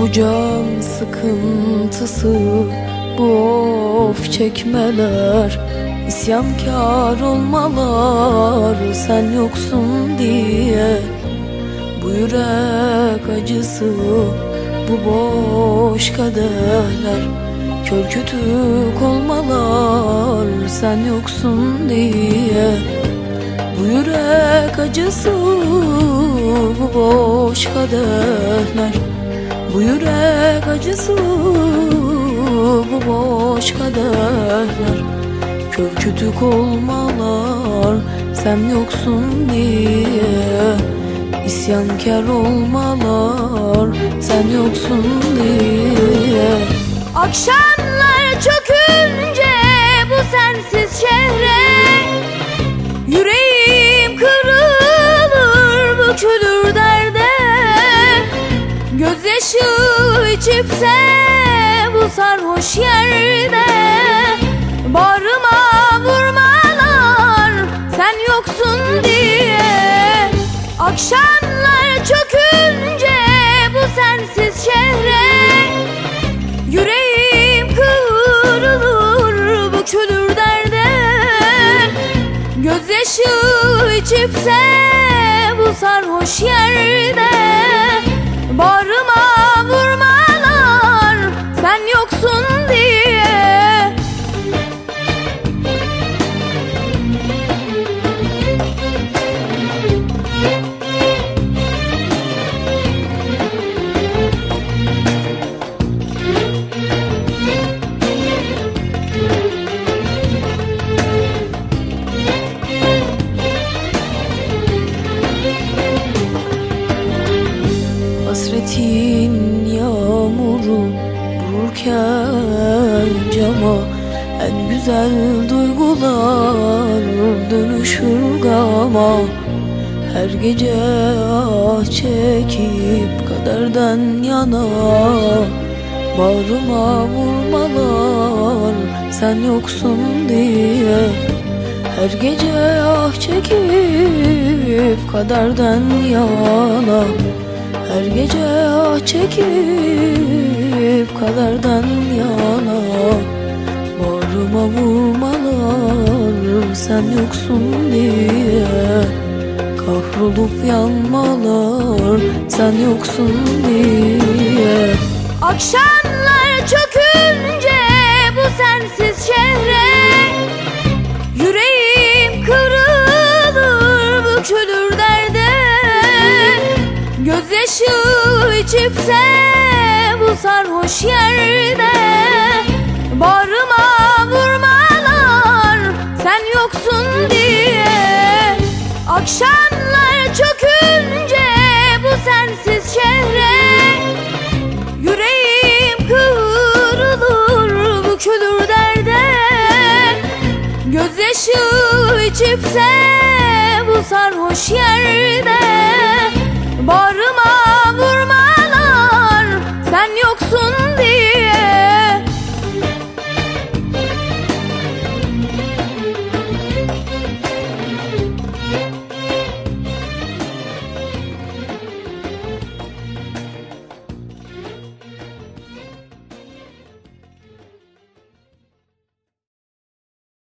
Bu can sıkıntısı Bu of çekmeler isyankar olmalar Sen yoksun diye Bu yürek acısı Bu boş kaderler Kör kütük olmalar Sen yoksun diye bu yürek acısı bu boş kaderler Bu yürek acısı bu boş kaderler. Kör kütük olmalar sen yoksun diye. İsyankar olmalar sen yoksun diye. Akşamlar içipse bu sarhoş yerde Bağrıma vurmalar sen yoksun diye. Akşamlar çökünce bu sensiz şehre Yüreğim kırılır bükülür derde. Gözyaşı içipse bu sarhoş yerde Hasretin yağmuru vururken cama En güzel duygular dönüşür gama. Her gece ah çekip kaderden yana Bağrıma vurmalar sen yoksun diye. Her gece ah çekip kaderden yana her gece çekip kaderden yana Bağrıma vurmalar sen yoksun diye. Kahrolup yanmalar sen yoksun diye. Akşamlar çökünce bu sensiz şehre Gözyaşı içipse bu sarhoş yerde Bağrıma vurmalar sen yoksun diye. Akşamlar çökünce bu sensiz şehre Yüreğim kırılır bükülür derde. Gözyaşı içipse bu sarhoş yerde